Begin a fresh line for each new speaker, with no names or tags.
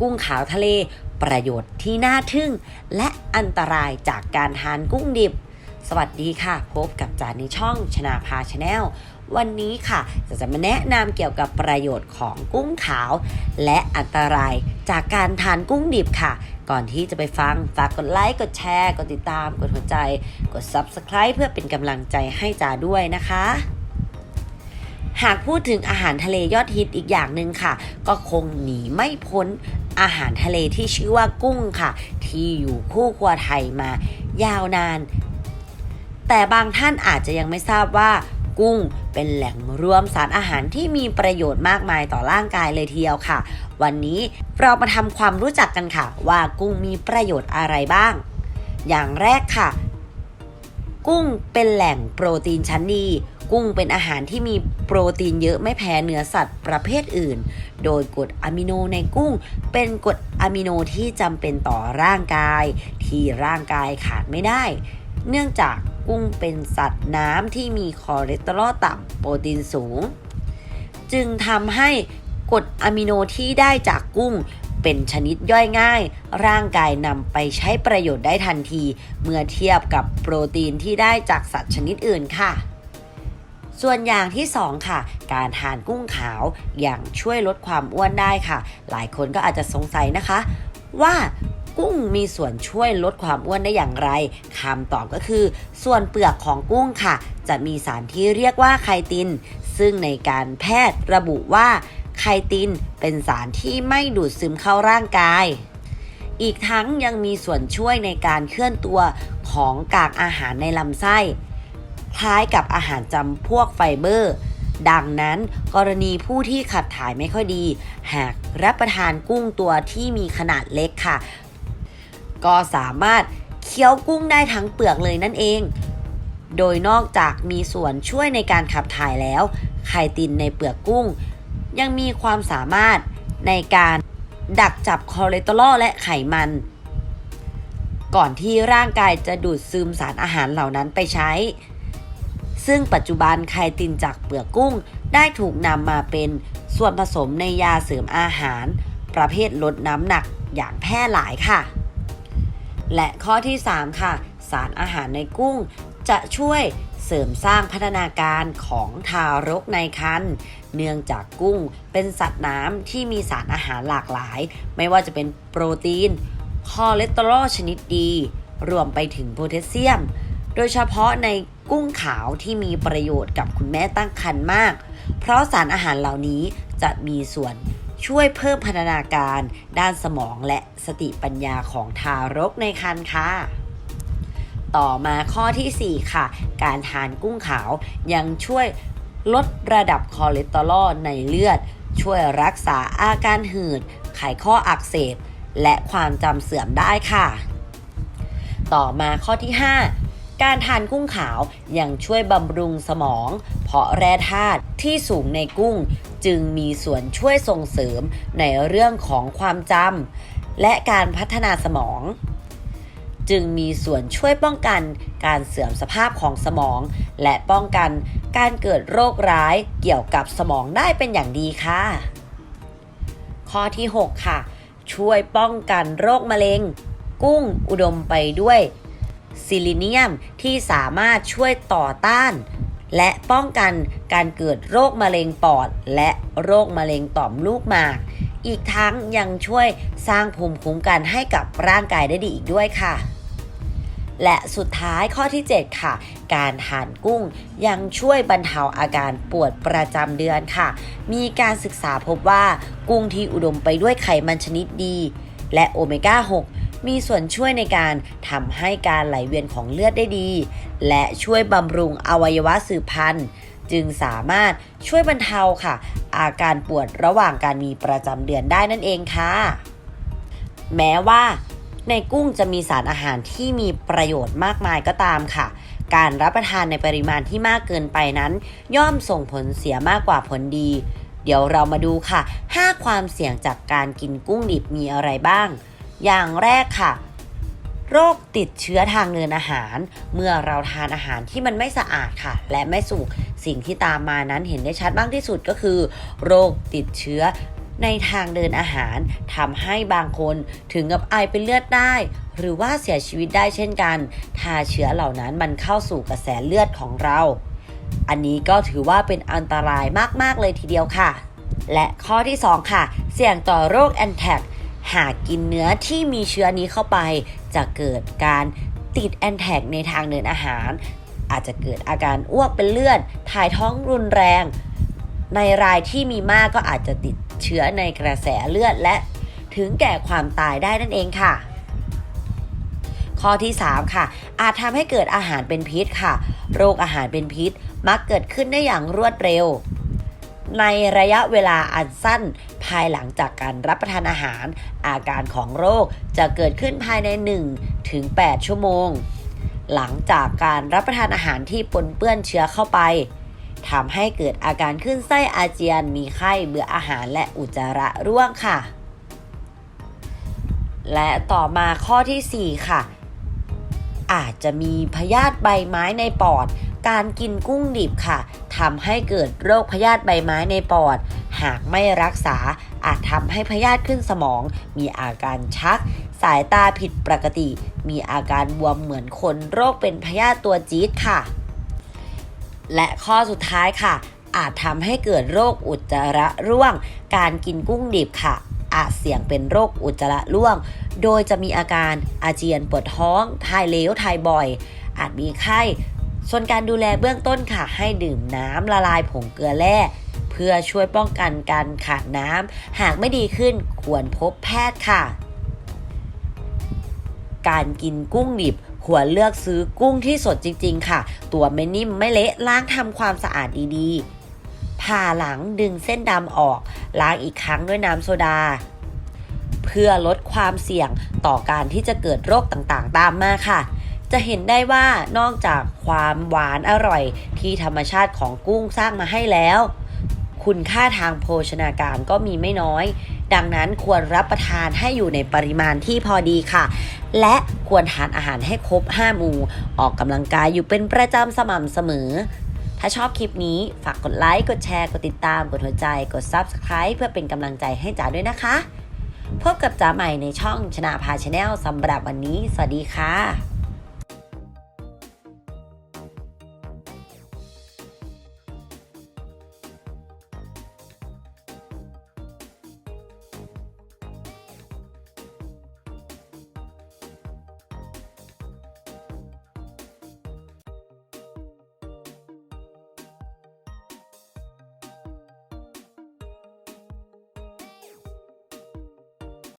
กุ้งขาวทะเล ประโยชน์ที่น่าทึ่ง และอันตรายจากการทานกุ้งดิบ สวัสดีค่ะ พบกับจานในช่องชนาพาชาแนลวันนี้ค่ะจะจะมาแนะนำเกี่ยวกับประโยชน์ของกุ้งขาว และอันตรายจากการทานกุ้งดิบค่ะ ก่อนที่จะไปฟัง ฝากกดไลค์ กดแชร์ กดติดตาม กดหัวใจ กด Subscribe เพื่อเป็นกำลังใจให้จ่าด้วยนะคะ หากพูดถึงอาหารทะเลยอดฮิตอีกอย่างหนึ่งค่ะ ก็คงหนีไม่พ้น อาหารทะเลที่ชื่อว่ากุ้งค่ะ ที่อยู่คู่ครัวไทยมายาวนาน แต่บางท่านอาจจะยังไม่ทราบว่ากุ้งเป็นแหล่งรวมสารอาหารที่มีประโยชน์มากมายต่อร่างกายเลยทีเดียวค่ะ วันนี้เรามาทำความรู้จักกันค่ะ ว่ากุ้งมีประโยชน์อะไรบ้าง อย่างแรกค่ะ กุ้งเป็นแหล่งโปรตีนชั้นดี กุ้งเป็นอาหารที่มีโปรตีนเยอะไม่แพ้เนื้อสัตว์ประเภทอื่น โดยกรดอะมิโนในกุ้ง เป็นกรดอะมิโนที่จำเป็นต่อร่างกาย ที่ร่างกายขาดไม่ได้ เนื่องจากกุ้งเป็นสัตว์น้ำที่มีคอเลสเตอรอลต่ำโปรตีนสูง จึงทำให้กรดอะมิโนที่ได้จากกุ้ง เป็นชนิดย่อยง่าย ร่างกายนำไปใช้ประโยชน์ได้ทันที เมื่อเทียบกับโปรตีนที่ได้จากสัตว์ชนิดอื่นค่ะ ส่วนอย่างที่ 2 ค่ะ การทานกุ้งขาวอย่างช่วยลดความอ้วนได้ค่ะ หลายคนก็อาจจะสงสัยนะคะ ว่ากุ้งมีส่วนช่วยลดความอ้วนได้อย่างไรคำตอบก็คือ ส่วนเปลือกของกุ้งค่ะ จะมีสารที่เรียกว่าไคติน ซึ่งในการแพทย์ระบุว่า ไคตินเป็นสารที่ไม่ดูดซึมเข้าร่างกาย อีกทั้งยังมีส่วนช่วยในการเคลื่อนตัวของกากอาหารในลำไส้ คล้ายกับอาหารจำพวกไฟเบอร์ ดังนั้นกรณีผู้ที่ขับถ่ายไม่ค่อยดี หากรับประทานกุ้งตัวที่มีขนาดเล็กค่ะ ก็สามารถเคี้ยวกุ้งได้ทั้งเปลือกเลยนั่นเอง โดยนอกจากมีส่วนช่วยในการขับถ่ายแล้ว ไคตินในเปลือกกุ้ง ยังมีความสามารถในการดักจับคอเลสเตอรอลและไขมัน ก่อนที่ร่างกายจะดูดซึมสารอาหารเหล่านั้นไปใช้ ซึ่งปัจจุบันไคตินจากเปลือกกุ้งได้ถูกนำมาเป็นส่วนผสมในยาเสริมอาหาร ประเภทลดน้ำหนักอย่างแพร่หลายค่ะ และข้อที่ 3 ค่ะ สารอาหารในกุ้ง จะช่วยเสริมสร้างพัฒนาการของทารกในครรภ์เนื่องจากกุ้งเป็นสัตว์น้ำที่มีสารอาหารหลากหลาย ไม่ว่าจะเป็นโปรตีน คอเลสเตอรอลชนิดดี รวมไปถึงโพแทสเซียม โดยเฉพาะในกุ้งขาวที่มีประโยชน์กับคุณแม่ตั้งครรภ์มาก เพราะสารอาหารเหล่านี้จะมีส่วนช่วยเพิ่มพัฒนาการ ด้านสมองและสติปัญญาของทารกในครรภ์ค่ะ ต่อมาข้อทีสี่ 4 ค่ะ การทานกุ้งขาวยังช่วยลดระดับคอเลสเตอรอลในเลือด ช่วยรักษาอาการหืด ไขข้ออักเสบ และความจำเสื่อมได้ค่ะ ต่อมาข้อที่ 5 การทานกุ้งขาวยังช่วยบำรุงสมอง เพราะแร่ธาตุที่สูงในกุ้งจึงมีส่วนช่วยส่งเสริมในเรื่องของความจำและการพัฒนาสมอง จึงมีส่วนช่วยป้องกันการเสื่อมสภาพของสมอง และป้องกันการเกิดโรคร้ายเกี่ยวกับสมองได้เป็นอย่างดีค่ะ ข้อที่ 6 ค่ะ ช่วยป้องกันโรคมะเร็ง กุ้งอุดมไปด้วยซิลิเนียมที่สามารถช่วยต่อต้าน และป้องกันการเกิดโรคมะเร็งปอด และโรคมะเร็งต่อมลูกหมาก อีกทั้งยังช่วยสร้างภูมิคุ้มกันให้กับร่างกายได้ดีอีกด้วยค่ะ และสุดท้ายข้อที่ 7 ค่ะ การทานกุ้งยังช่วยบรรเทาอาการปวดประจำเดือนค่ะ มีการศึกษาพบว่ากุ้งที่อุดมไปด้วยไขมันชนิดดี และโอเมก้า 6มีส่วนช่วยในการทำให้การไหลเวียนของเลือดได้ดี และช่วยบำรุงอวัยวะสืบพันธุ์ จึงสามารถช่วยบรรเทาค่ะ อาการปวดระหว่างการมีประจำเดือนได้นั่นเองค่ะ แม้ว่า ในกุ้งจะมีสารอาหารที่มีประโยชน์มากมายก็ตามค่ะ การรับประทานในปริมาณที่มากเกินไปนั้น ย่อมส่งผลเสียมากกว่าผลดี เดี๋ยวเรามาดูค่ะ 5 ความเสี่ยงจากการกินกุ้งดิบมีอะไรบ้าง อย่างแรกค่ะโรคติดเชื้อทางเดินอาหาร เมื่อเราทานอาหารที่มันไม่สะอาดค่ะ และไม่สุกสิ่งที่ตามมานั้นเห็นได้ชัดมากที่สุดก็คือ โรคติดเชื้อ ในทางเดินอาหารทำให้บางคนถึงกับไอเป็นเลือดได้ หรือว่าเสียชีวิตได้เช่นกัน ถ้าเชื้อเหล่านั้นมันเข้าสู่กระแสเลือดของเรา อันนี้ก็ถือว่าเป็นอันตรายมาก ๆ เลยทีเดียวค่ะ และข้อที่ 2 ค่ะ เสี่ยงต่อโรคแอนแทกหากกินเนื้อที่มีเชื้อนี้เข้าไป จะเกิดการติดแอนแทกในทางเดินอาหาร อาจจะเกิดอาการอ้วกเป็นเลือด ถ่ายท้องรุนแรง ในรายที่มีมากก็อาจจะติด เชื้อในกระแสเลือดและถึงแก่ความตายได้นั่นเองค่ะ ข้อที่ 3 ค่ะ อาจทำให้เกิดอาหารเป็นพิษค่ะ โรคอาหารเป็นพิษมักเกิดขึ้นได้อย่างรวดเร็ว ในระยะเวลาอันสั้นภายหลังจากการรับประทานอาหาร อาการของโรคจะเกิดขึ้นภายใน1ถึง8ชั่วโมง หลังจากการรับประทานอาหารที่ปนเปื้อนเชื้อเข้าไป ทำให้เกิดอาการขึ้นไส้อาเจียน มีไข้เบื่ออาหารและอุจจาระร่วงค่ะ และต่อมาข้อทีสี่ 4 ค่ะ อาจจะมีพยาธิใบไม้ในปอด การกินกุ้งดิบค่ะทำให้เกิดโรคพยาธิใบไม้ในปอด หากไม่รักษาอาจทำให้พยาธิขึ้นสมอง มีอาการชัก สายตาผิดปกติ มีอาการบวมเหมือนคนโรคเป็นพยาธิตัวจี๊ดค่ะ และข้อสุดท้ายค่ะ อาจทำให้เกิดโรคอุจจาระร่วง การกินกุ้งดิบค่ะ อาจเสี่ยงเป็นโรคอุจจาระร่วง โดยจะมีอาการอาเจียนปวดท้องถ่ายเลวถ่ายบ่อย อาจมีไข้ ส่วนการดูแลเบื้องต้นค่ะ ให้ดื่มน้ำละลายผงเกลือแร่เพื่อช่วยป้องกันการขาดน้ำหากไม่ดีขึ้นควรพบแพทย์ค่ะ การกินกุ้งดิบ ควรเลือกซื้อกุ้งที่สดจริง ๆ ค่ะ ตัวไม่นิ่มไม่เละล้างทำความสะอาดดีๆ ผ่าหลังดึงเส้นดำออก ล้างอีกครั้งด้วยน้ำโซดา เพื่อลดความเสี่ยงต่อการที่จะเกิดโรคต่างๆ ตามมาค่ะ จะเห็นได้ว่านอกจากความหวานอร่อยที่ธรรมชาติของกุ้งสร้างมาให้แล้ว คุณค่าทางโภชนาการก็มีไม่น้อย ดังนั้นควรรับประทานให้อยู่ในปริมาณที่พอดีค่ะ และควรทานอาหารให้ครบ 5 หมู่ ออกกำลังกายอยู่เป็นประจำสม่ำเสมอ ถ้าชอบคลิปนี้ฝากกดไลค์ กดแชร์ กดติดตาม กดหัวใจ กด Subscribe เพื่อเป็นกำลังใจให้จ๋าด้วยนะคะ พบกับจ๋าใหม่ในช่องชนะพาชาแนลสำหรับวันนี้ สวัสดีค่ะ